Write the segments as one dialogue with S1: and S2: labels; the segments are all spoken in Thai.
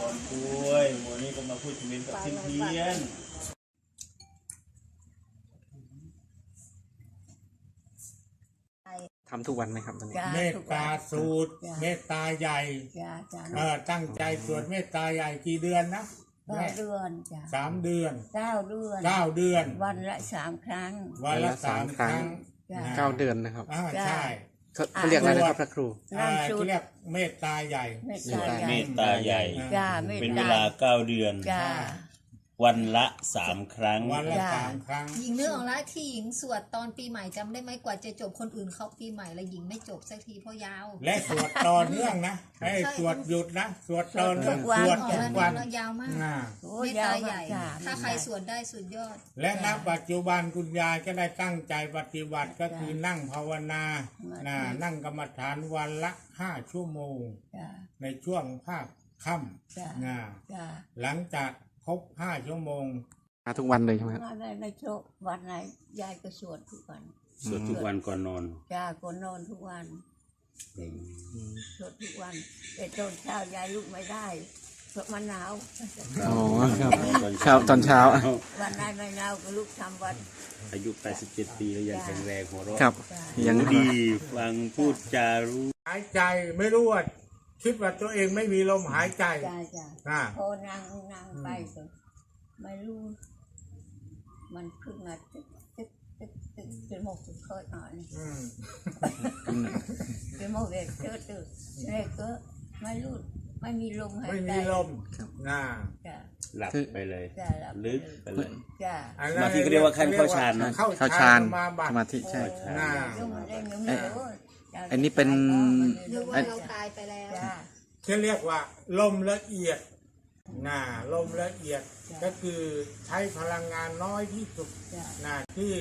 S1: ก่อนป่วยหมวนี้ก็มาพูดชีวิตกับเพื่อน
S2: ทำทุกวันไหมครับตอนนี้
S3: จ้า
S4: เมต
S3: ทุก
S4: ตา
S3: วัน
S4: สูตร
S3: จ้ะ
S4: เมตตาใหญ่
S3: จ้าจ้า
S4: เออตั้งใจสวดเมตตาใหญ่กี่เดือนนะ
S3: เก้า
S4: แม่
S3: เดือนจ้า
S4: สามเดือน
S3: เก้าเดือน
S4: เก้าเดือน
S3: วันละสามครั้ง
S4: วันละสามครั้ง
S3: จ้ะ
S4: นะ
S2: เก้าเดือนนะครับ
S4: อ่า
S3: จ้ะ
S4: ใช่
S2: เขาเขาเรียกอะไรนะครับพระครู
S4: อ่า
S3: นั่งสูต
S4: ที่
S3: ร
S4: เรียกเมตตาใหญ่
S3: เมตตา
S1: ๆ
S3: ให
S1: เม
S3: ญ่
S1: ตตาใหญ่
S3: จ้าเมต
S1: เป็น
S3: ตา
S1: เวลาเก้าเดือน
S3: จ้า
S1: วันละสามครั้ง
S4: วันละ
S3: จ้ะ
S4: สามครั้ง
S5: หญิงนึกออกแล้วที่หญิงสวดตอนปีใหม่จำได้ไหมกว่าจะจบคนอื่นเขาปีใหม่แล้วหญิงไม่จบสักทีเพราะยาว
S4: และสวดต่อเนื่องนะให้สวดหยุดนะสวดต่อเนื่องสวด
S5: ออก
S4: ทุก
S5: แล้ว
S4: วัน
S5: นะยาวมาก
S4: อ่า
S3: โอ้
S5: เม
S3: ย
S5: ต
S3: ยา
S5: ตาวให
S3: มา
S5: ญ่
S3: กจ้า
S5: ถ้าใครสวดได้สุดยอด
S4: และณปัจจุบันคุณยายก็ได้ตั้งใจปฏิบัติก็คือนั่งภาวนานะนั่งกรรมฐานวันละห้าชั่วโมง
S3: จ้า
S4: ในช่วงภาคค่
S3: จ้ะำ
S4: นะ
S3: จ้า
S4: หลังจาก ครบห้าชั่วโมง
S2: มาทุกวันเลยใช่ไหมครับ
S3: มาในในโชควันไหนยายก็สวดทุกวัน
S1: สวดทุกวันก่อนนอน
S3: จ้าก็นอนทุกวันสวดทุกวัน แต่ตอนเช้ายายลุกไม่ได้เพราะมันหนาว
S2: อ๋อครับครับตอนเช้า
S3: วันไหนไม่หนาวก็ลุกทำวัด
S1: อายุ 87 ปีแล้วยังแข็งแรงหัวเราะ
S2: ครับ ยัง
S1: ดีฟังพูดจารู้
S4: หายใจไม่รู้ว่า คิดว่าตัวเองไม่มีลมหายใจ
S3: จ้าจ้า
S4: นะ
S3: พอนั่งนั่งไปก็ไม่รู้ มันขึ้นมาตึ๊กตึ๊กตึ๊กตึ๊กจนหมดค่อยอ่อน
S4: อืม
S3: จนหมดเวกเจอตึ๊กเล็กก็ไม่รู้ไม่มีลมหาย
S4: ไม่
S3: ใจ
S4: มีลมนะ
S3: จ้า
S1: หลับไปเลย
S3: จ้าหลับ
S1: ลึกไปเลย
S3: จ้า
S4: อัน
S1: สมาธิก็เรียกว่าขั้นเข้าฌานนะ
S4: เข้า
S2: เข้า
S4: ฌา
S2: ฌานน
S4: สมาบั
S2: ส
S4: ติ
S2: มาธิใช่
S4: น่า
S2: อันนี้เป็น
S5: นึกว่าเราตายไปแล้ว
S3: จ้า
S4: ที่เรียกว่าลมละเอียดนะลมละเอียด
S3: จ้ะ
S4: ก็คือใช้พลังงานน้อยที่สุด
S3: จ้า
S4: นะที่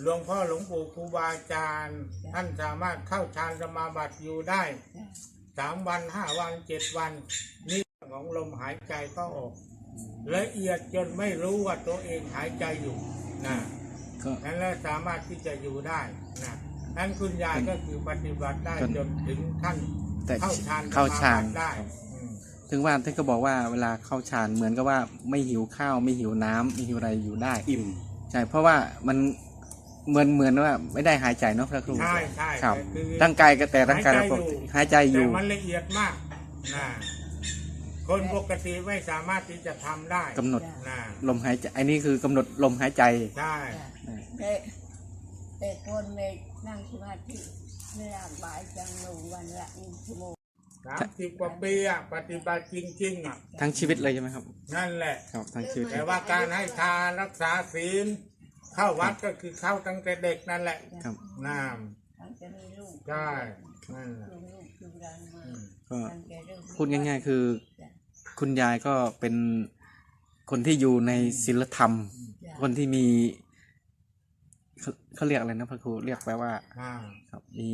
S4: หลวงพ่อหลวงปู่ครูบาอาจารย์
S3: จ้ะ
S4: ท่านสามารถเข้าฌานสมาบัติอยู่ได้
S3: จ้า
S4: สามวันห้าวันเจ็ดวัน นี่ของลมหายใจเข้าออก ละเอียดจนไม่รู้ว่าตัวเองหายใจอยู่นะ
S2: ก็
S4: นั้นแล้วสามารถที่จะอยู่ได้นะ นั้นคุณยายก็คือปฏิบัติได้
S2: จน
S4: จนถึงขั้น
S2: แต่
S4: เข้าฌาน
S2: เข้าฌาน
S4: สมบัติได้อืม
S2: ถึงว่าท่านก็บอกว่าเวลาเข้าฌานเหมือนกับว่าไม่หิวข้าวไม่หิวน้ำไม่หิวอะไรอยู่ได้
S1: อิ่ม
S2: ใช่เพราะว่ามันเหมือนเหมือนว่าไม่ได้หายใจเนาะพระครู
S4: ใช่ใช่
S2: ครับ
S4: แต่คือ
S2: ร่างกายก็แต่ร่างกายเราปกติหายใจอ
S4: แต่
S2: ยู่
S4: มันละเอียดมากนะคนปกติไม่สามารถที่จะทำได้
S2: กำหนด
S4: นะ
S2: ลมหายใจอันนี้คือกำหนดลมหายใจ
S4: ใช่
S3: แต่แต่คนไม่ นั่งสมาธิไม่ลำบายจังหนูวันละหนึ่งชั่วโมง
S4: สามสิบกว่าปีอะปฏิบัติจริง ๆ อะ
S2: ทั้งชีวิตเลยใช่ไหมครับ
S4: นั่นแหละ
S2: ครับทั้งชีวิต
S4: แต่ว่าการให้ทานรักษาศีล เข้าวัดก็คือเข้าตั้งแต่เด็กนั่นแหละ
S2: ครับ
S4: น้
S3: ทั้งจะมีลูกำ
S4: ใช่นั่นแหละ
S3: ลูกลูกคือรังมา
S2: ก็
S3: ตั้งแต่เริ่ม
S2: พูดง่าย ๆ คือ คุณยายก็เป็นคนที่อยู่ในศีลธรรม คนที่มี เขาเขาเรียกอะไรนะพระครูเรียกแปลว่า
S4: อ่า
S2: ครับมี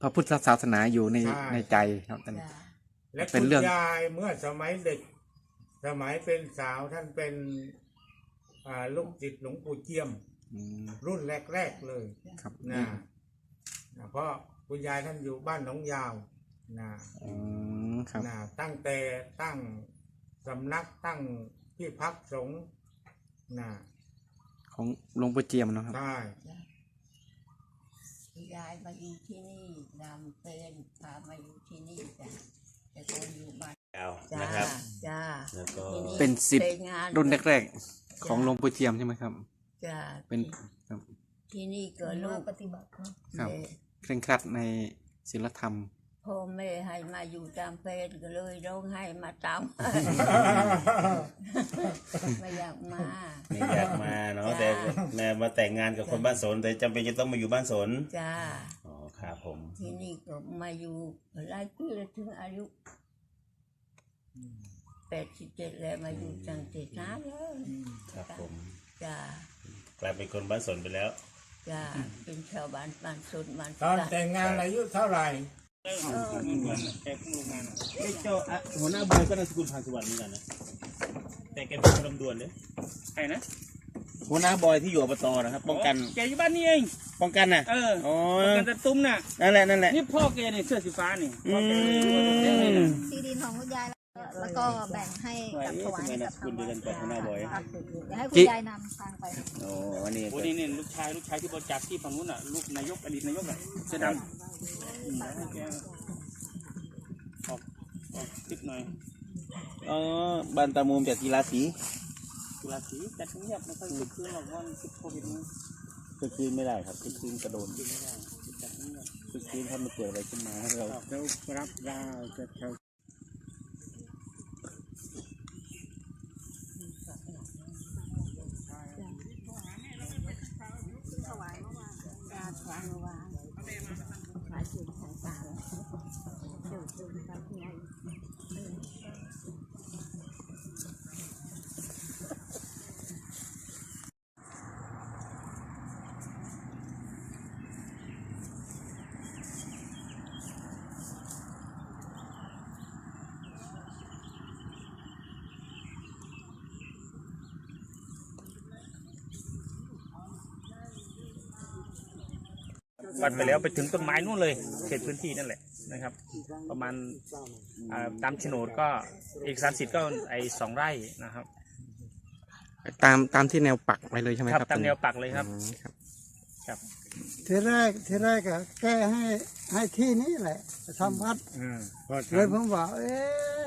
S2: พระพุทธศาสนาอยู่ใน
S4: ใช่
S2: ในใจครับท่าน
S3: จ้ะ
S4: และ
S2: เป็
S4: คุ
S2: น
S4: ณ
S2: เรื่อง
S4: ยายเมื่อสมัยเด็ก สมัยเป็นสาวท่านเป็นอ่าลูกจิตหลวงปู่เจียม
S2: อืม
S4: รุ่นแรก ๆ เลย
S2: ครับ
S4: นะนะเพราะคุณยายท่านอยู่บ้านหนองยาวนะ
S2: อืมครับ
S4: นะตั้งแต่ตั้งสำนักตั้งที่พักสงฆ์นะ
S2: ของหลวงปู่เจียมเนาะครับ
S4: ใช่
S3: ยายมาอยู่ที่นี่นำเป็นพามาอยู่ที่นี่จ้ะแต่คนอยู่บ้าน
S1: ยาว
S3: จ้า
S1: นะครับ
S3: จ้า
S1: แล้วก็
S3: ที่
S2: เป็นสิทธิ์
S3: ไปงาน
S2: รุ่นแรกๆ ของหลวงปู่เจียมใช่ไหมครับ
S3: จ้า
S2: เป็นครับ
S3: ที่นี่เกิด
S5: ลู
S3: ลู
S5: ก
S3: ก
S5: ปฏิบัติเนอะ
S2: ครับ
S3: เลย
S2: เคร่งครัดในศีลธรรม
S3: พ่อแม่ให้มาอยู่ตามเพศก็เลยร้องให้มาตาม ไม่อยากมา
S1: ไม่อยากมาเนาะ
S3: จ้า
S1: แต่แม่มาแต่งงานกับคนบ้านสน แต่จำเป็นจะต้องมาอยู่บ้านสน
S3: จ้า
S1: อ๋อครับผม
S3: ที่นี่ก็มาอยู่หลายปีแล้วถึงอายุแปดสิบเจ็ดแล้วมาอยู่จังเจ็ดน้ำแล้ว
S1: ครับผม
S3: จ้าก
S1: ลายเป็นคนบ้านสนไปแล้ว
S3: จ้าเป็นชาวบ้านบ้านสุดบ้าน
S4: ตอนแต่งงานอายุเท่าไหร่
S1: แกเพิ่งลงมาเจ้าหัวหน้าบอยก็นามสกุลพานสุวรรณเหมือนกันนะแต่แกเป็นคนลำดวนเลยใครนะหัวหน้าบอยที่อยู่อบตนะครับ ป้องกัน
S6: แกอยู่บ้านนี่เอง
S1: ป้องกันน่ะ
S6: เออ
S1: อ๋อ
S6: ป้องกันตะตุ้มน่ะ
S1: นั่นแหละนั่นแหละ
S6: นี่พ่อแกเนี่ยเสื้อสีฟ้านี่พ่อแก
S1: อืม
S6: นี่นะ
S5: ที่ดินของคุณยายแล้วแล้วก็แบ่งให้กับถวายให้กับทางวัด
S1: ทำไมนามสกุลเดียวกันกับหัวหน้าบอย
S5: ครับเดี๋ยวให้คุณยายนำทางไป
S1: โอ้อันนี้
S6: โอ้นี่นี่ลูกชายลูกชายที่บริจาคที่ฝั่งนู้นอะลูกนายกอดีตนายกอะเสื้อดำ อืมให้แกออกออกคลิปหน่อย
S1: อ๋อบ้านตามุมจากกีฬาสี
S6: กุลาสีจัดเงียบไม่ค่อยคึกคืนหรอกว่ามันติดโควิดนี่
S1: คือคืนไม่ได้ครับคือคืนกระโดน
S6: ไม่ได้จัดเงียบ
S1: คือคืนถ้ามันเกิดอะไรขึ้นมาให้เรา
S4: เขารับดาวจะ
S6: วัดไปแล้วไปถึงต้นไม้นู่นเลยเขตพื้นที่นั่นแหละนะครับ ประมาณอ่าตามโฉนดก็เอกสารสิทธิ์ก็ไอสองไร่นะครับ
S2: ตามตามที่แนวปักไว้เลยใช่ไหม
S6: ครับ
S2: ครับ
S6: ตามแนวปักเลยครับ
S2: อืมครับ
S6: ครับ
S7: ทีแรกทีแรกอะแก้ให้ให้ที่นี้แหละจะทำวัด
S4: อ่าพอ
S7: เลยผ
S4: ทำ
S7: มบอกเอ๊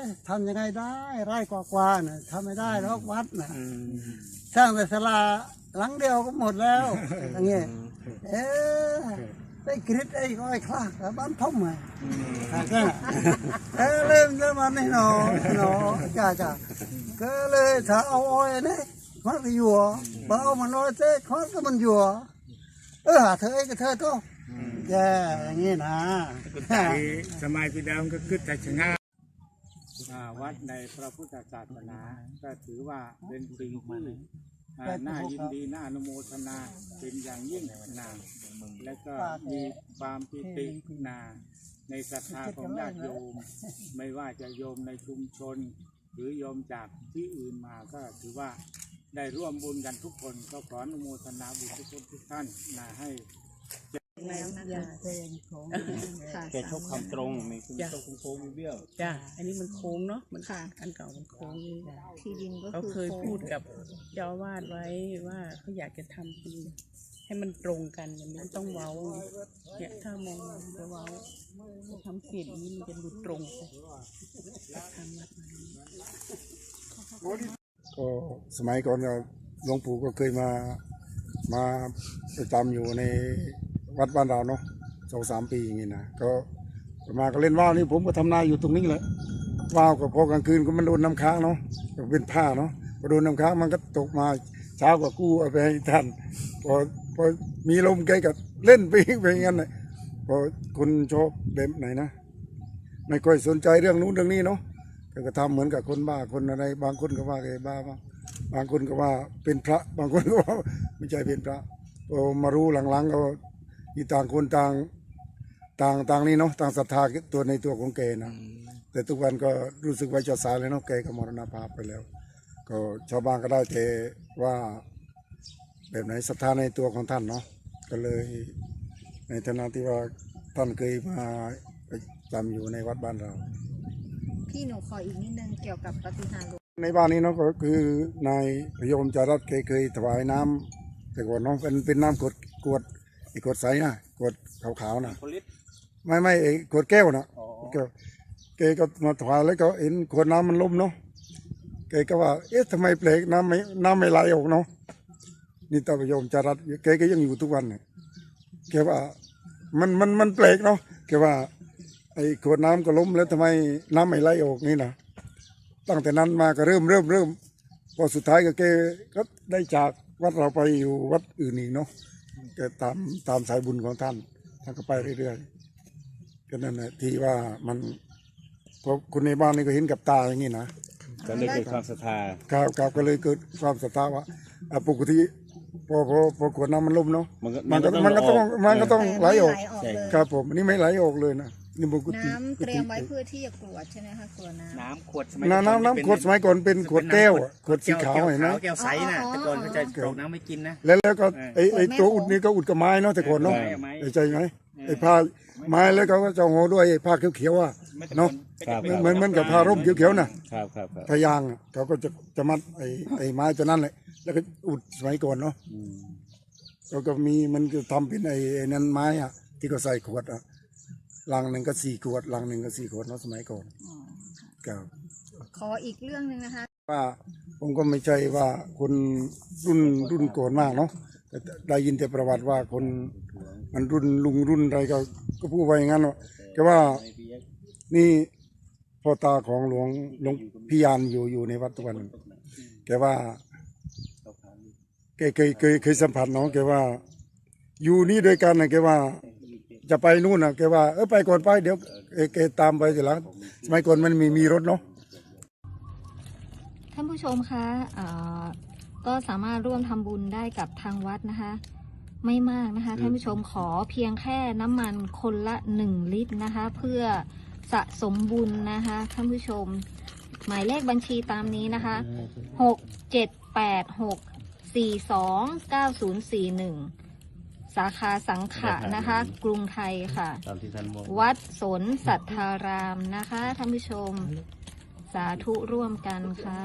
S7: ะทำยังไงได้ไร่กว่าๆน่ะทำไม่ได้หรอกวัดน่ะ
S6: อืม
S7: สร้างแต่ศาลาหลังเดียวก็หมดแล้วอย่างเงี้ย เอ๊ะได้กริดไอ้ก้อยคลากกับบ้านท่อมไงอะเอ๊ะเริ่มเริ่มมาในหนอหนอจ้าจ้าก็เลยถ้าเอาอ้อยนี่มันก็อยู่บ่เอามันน้อยเจ๊คอนก็มันอยู่เออหาเธอไอ้ก็เธอต้องแย่อย่างงี้นะ
S4: ที่สมัยพี่ดาวก็คือแต่ชนะอ่าวัดในพระพุทธศาสนาก็ถือว่าเป็นสิ่งที่อ่า น่ายินดีน่าอนุโมทนาเป็นอย่างยิ่งนาและก็มีความปิตินาในศรัทธาของญาติโยม ไม่ว่าจะโยมในชุมชน หรือโยมจากที่อื่นมาก็ถือว่าได้ร่วมบุญกันทุกคน ก็ขออนุโมทนาบุญทุกคนทุกท่านนาให้
S5: ค่ะ
S1: แกชอบคำตรงไม่คือชอบโค้งๆเบี้ยว
S8: จ้ะอันนี้มันโค้งเนาะมัน
S5: ค่ะ
S8: อันเก่ามันโค้งนี่
S5: ที่ดินก็
S8: เขา
S5: คือ
S8: เคยพูดกับเจ้าอาวาดไว้ว่าเขาอยากจะทำเป็นให้มันตรงกันมันไม่ต้องเว้าเนี่ยถ้ามองมันจะเว้าถ้าทำเขียนนี้มันจะดูตรงไปทำแบบนั้น
S9: ก็สมัยก่อนก็หลวงปู่ก็เคยมามาประจำอยู่ใน วัดบ้านเราเนาะสองสามปีอย่างนี้นะก็มาก็เล่นว่าวนี่ผมก็ทำนาอยู่ตรงนี้แหละว่าวก็พอกลางคืนก็มันโดนน้ำค้างเนาะเป็นผ้าเนาะพอโดนน้ำค้างมันก็ตกมาเช้าก็กู้เอาไปให้ท่านพอพอมีลมแกก็เล่นไปไปอย่างนั้นเลยพอคนชอบแบบไหนนะไม่ค่อยสนใจเรื่องนู้นเรื่องนี้เนาะก็กระทำเหมือนกับคนบ้าคนอะไร บางคนก็ว่าแกบ้าบ้างบางคนก็ว่าเป็นพระ บางคนก็ว่าไม่ใช่เป็นพระพอมารู้หลังๆก็ มีต่างคนต่างต่างต่างนี่เนาะต่างศรัทธาตัวในตัวของแกนะแต่ทุกวันก็รู้สึกว่าจะสายแล้วเนาะแกก็มรณภาพไปแล้ว ก็ชาวบ้านก็ได้แต่ว่า แบบไหนศรัทธาในตัวของท่านเนาะก็เลยในฐานะที่ว่าท่านเคยมาประจำอยู่ในวัดบ้านเรา
S5: พี่หนูขออีกนิดนึงเกี่ยวกับปฏิหารย์หลวง
S9: ในบ้านนี้เนาะก็คือนายพยมจารัตเคยเคยถวายน้ำแต่ก่อนเน้องเป็นเป็นน้ำกดกวด ไอ้กดใสนะกดขาวๆนะ
S6: ผลิต
S9: ไม่ไม่ไอ้กดแก้วนะแก้วแกก็มาถวายแล้วก็เห็นขวดน้ำมันล่มเนาะแกก็ว่า เอ๊ะทำไมเปลกน้ำไม่น้ำไม่ไหลออกเนาะนี่ตาพยมจารัตแกก็ยังอยู่ทุกวันเนี่ยแกว่ามันมันมันแปลกเนาะแกว่า ไอ้ขวดน้ำก็ล้มแล้วทำไมน้ำไม่ไหลออกนี่นะตั้งแต่นั้นมาก็เริ่มเริ่มเริ่มพอสุดท้ายก็แกก็ได้จากวัดเราไปอยู่วัดอื่นอีกเนาะ แกตามตามสายบุญของท่าน ท่านก็ไปเรื่อยๆก็นั่นแหละที่ว่ามันพอคนในบ้านนี่ก็เห็นกับตาอย่างนี้นะ
S1: ก็เลยเกิดความศรัทธา
S9: ครับครับก็เลยเกิดความศรัทธาว่าอะปกติพอพอพอขวดน้ำมันล่มเนาะ
S1: มันก็
S9: มันก็มันก็ต้องมันก็ต้องไหลออก
S5: ไหลออกเลย
S9: ครับผมอันนี่ไม่ไหลออกเลยนะ นี่บอกกุฏิ
S5: น้ำเตรียมไว้เพื่อที่จะกรวดใช่ไหมคะกรวดน้ำ
S6: น้ำขวดสมัย
S9: น้ำน้ำน้ำขวดสมัยก่อนเป็นขวดแก้วอะขวดสีขาวเห็นไหม
S6: แก้วใสนะ
S5: อ๋อ
S6: แต่ก่อนเขาจะกรอกน้ำไม่กินนะ
S9: แล้วแล้วก็ไอ้ไอ้
S5: ขวดแม่
S9: ตัวอุดนี่ก็อุดกับไม้เนาะแต่ก่อนเนาะ
S6: ใช่ไม้
S9: ไอ้ใจไหมไอ้ผ้าไม้แล้วเขาก็จะห่อด้วยไอ้ผ้าเขียวๆอะเนาะ
S1: ครับ
S9: เหมือนเหมือนกับผ้าร่มเขียวๆน่ะ
S1: ครับครับครับ
S9: พยางอะเขาก็จะจะมัดไอ้ไอ้ไม้ตัวนั้นแหละแล้วก็อุดสมัยก่อนเนาะ
S1: อืม
S9: แล้วก็มีมันก็ทำเป็นไอ้ไอ้นั้นไม้อะที่เขาใส่ขวดอะ ลังหนึ่งก็สี่ขวดลังหนึ่งก็สี่ขวดเนาะสมัยก่อนครับ
S5: ขออีกเรื่องหนึ่งนะคะ
S9: ว่าผมก็ไม่ใช่ว่าคนรุ่นรุ่นก่อนมากเนาะแต่ได้ยินแต่ประวัติว่าคนมันรุ่นลุงรุ่นอะไรก็ก็พูดไว้อย่างนั้นว่าแต่ว่านี่พ่อตาของหลวงหลวงพี่ยานอยู่อยู่ในวัดทุกวันแกว่าแกเคยเคยเคยสัมผัสเนาะแกว่า อยู่นี่ด้วยกันนะแกว่า จะไปนู่นนะแกว่าเออไปก่อนไปเดี๋ยวแกแกตามไปทีหลังสมัยก่อนมันมีมีรถเนาะ
S5: ท่านผู้ชมคะเอ่อก็สามารถร่วมทำบุญได้กับทางวัดนะคะ ไม่มากนะคะท่านผู้ชมขอเพียงแค่น้ำมันคนละ1ลิตรนะคะ เพื่อสะสมบุญนะคะท่านผู้ชม หมายเลขบัญชีตามนี้นะคะ6 7 8 6 4 2 9 0 4 1สา ขาสังขะนะคะ กรุงไทยค่ะ
S1: ตามที่ท่านบอก
S5: วัดสนสัทธารามนะคะท่านผู้ชม สาธุร่วมกันค่ะ